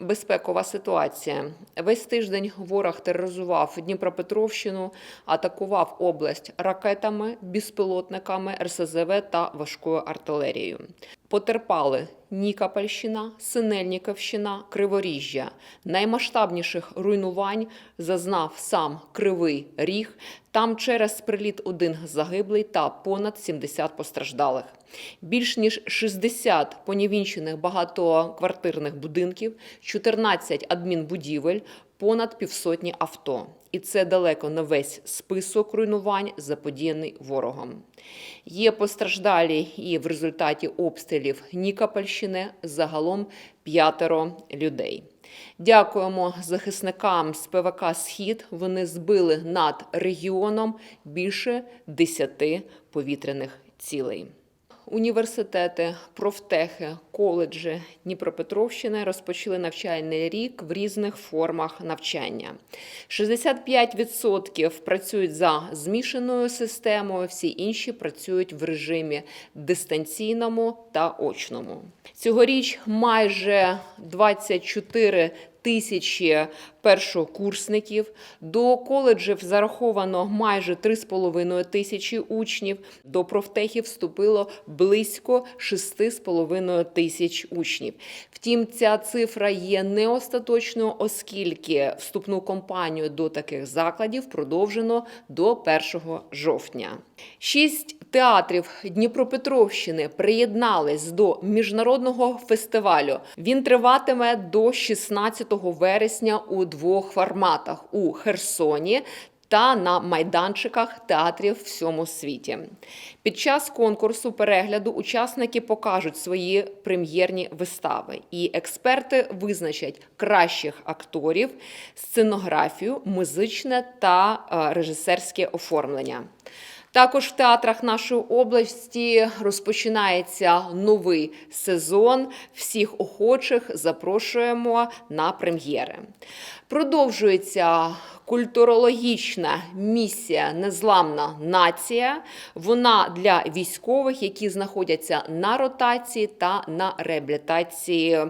Безпекова ситуація. Весь тиждень ворог тероризував Дніпропетровщину, атакував область ракетами, безпілотниками, РСЗВ та важкою артилерією. Потерпали Нікопольщина, Синельніковщина, Криворіжжя. Наймасштабніших руйнувань зазнав сам Кривий Ріг. Там через приліт один загиблий та понад 70 постраждалих. Більш ніж 60 понівінчених багатоквартирних будинків, 14 адмінбудівель, понад півсотні авто. І це далеко не весь список руйнувань, заподіяний ворогом. Є постраждалі і в результаті обстрілів Нікопольщини загалом п'ятеро людей. Дякуємо захисникам з ПВК Схід. Вони збили над регіоном більше 10 повітряних цілей. Університети, профтехи, коледжі Дніпропетровщини розпочали навчальний рік в різних формах навчання. 65% працюють за змішаною системою, всі інші працюють в режимі дистанційному та очному. Цьогоріч майже 24 тисячі першокурсників. До коледжів зараховано майже 3,5 тисячі учнів. До профтехів вступило близько 6,5 тисяч учнів. Втім, ця цифра є не остаточною, оскільки вступну кампанію до таких закладів продовжено до 1 жовтня. Шість театрів Дніпропетровщини приєднались до міжнародного фестивалю. Він триватиме до 16 вересня у двох форматах у Херсоні. Та на майданчиках театрів в всьому світі під час конкурсу перегляду учасники покажуть свої прем'єрні вистави, і експерти визначать кращих акторів, сценографію, музичне та е, режисерське оформлення. Також в театрах нашої області розпочинається новий сезон. Всіх охочих запрошуємо на прем'єри. Продовжується культурологічна місія Незламна нація. Вона для військових, які знаходяться на ротації та на реабілітації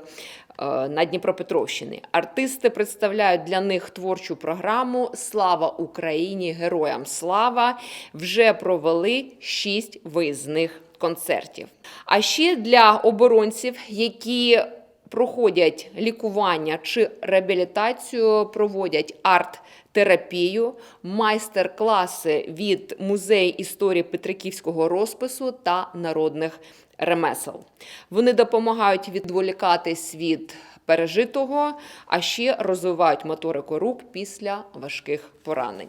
на Дніпропетровщині. Артисти представляють для них творчу програму Слава Україні! Героям слава! Вже провели шість виїзних концертів. А ще для оборонців, які проходять лікування чи реабілітацію, проводять арт-терапію, майстер-класи від музею історії Петриківського розпису та народних ремесел. Вони допомагають відволікатись від пережитого, а ще розвивають моторику рук після важких поранень.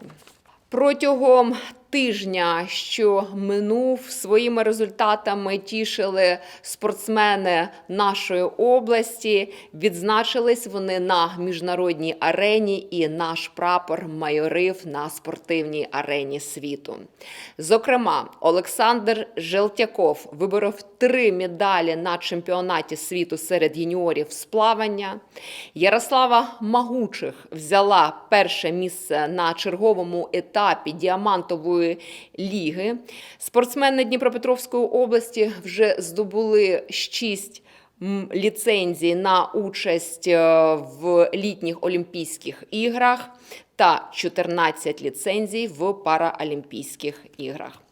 Протягом тижня, що минув, своїми результатами тішили спортсмени нашої області. Відзначились вони на міжнародній арені, і наш прапор майорив на спортивній арені світу. Зокрема, Олександр Желтяков виборов три медалі на чемпіонаті світу серед юніорів з плавання. Ярослава Магучих взяла перше місце на черговому етапі діамантової ліги. Спортсмени Дніпропетровської області вже здобули шість ліцензій на участь е, в літніх Олімпійських іграх та 14 ліцензій в Параолімпійських іграх.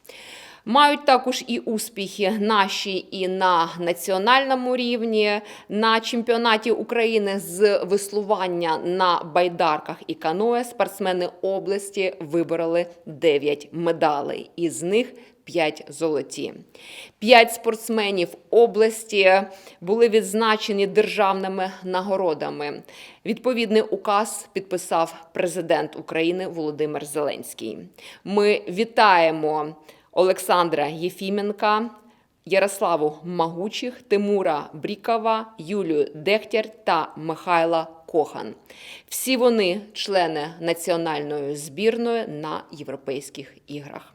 Мають також і успіхи наші і на національному рівні. На чемпіонаті України з веслування на байдарках і каное спортсмени області вибороли 9 медалей, із них 5 золоті. П'ять спортсменів області були відзначені державними нагородами. Відповідний указ підписав президент України Володимир Зеленський. Ми вітаємо. Олександра Єфіменка, Ярославу Магучих, Тимура Брікова, Юлію Дехтяр та Михайла Кохан. Всі вони члени національної збірної на Європейських іграх.